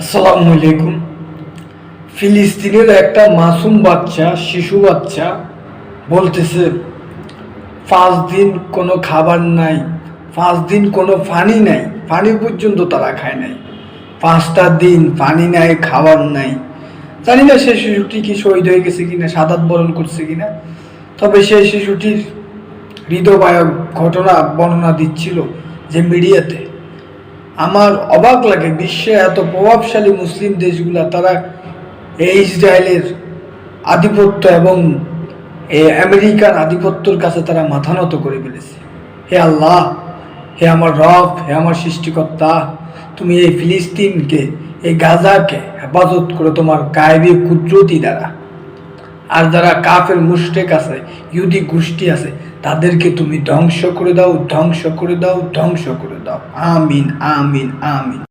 আসসালামু আলাইকুম। ফিলিস্তিনের একটা মাসুম বাচ্চা, শিশু বাচ্চা বলতেছে, পাঁচ দিন কোনো খাবার নাই, পাঁচ দিন কোনো পানি নাই, পানি পর্যন্ত তারা খায় নাই। পাঁচটা দিন পানি নাই, খাবার নাই। জানি না সে শিশুটি কি শহীদ হয়ে গেছে কিনা সাদাত বরণ করছে কিনা, তবে সেই শিশুটির হৃদয়বায়ক ঘটনা বর্ণনা দিচ্ছিল যে মিডিয়াতে। আমার অবাক লাগে বিশ্বে এত প্রভাবশালী মুসলিম দেশগুলা, তারা এই ইসরায়েলের আধিপত্য এবং এই আমেরিকার আধিপত্যর কাছে তারা মাথা নত করে ফেলেছে। হে আল্লাহ, হে আমার রব, হে আমার সৃষ্টিকর্তা, তুমি এই ফিলিস্তিনকে, এই গাজাকে হেফাজত করে তোমার গায়েবী কুদরতি দ্বারা আর যারা কাফের মুষ্টেক আছে ইউদি গোষ্ঠী আছে, তাদেরকে তুমি ধ্বংস করে দাও, ধ্বংস করে দাও, ধ্বংস করে দাও। আমিন আমিন আমিন।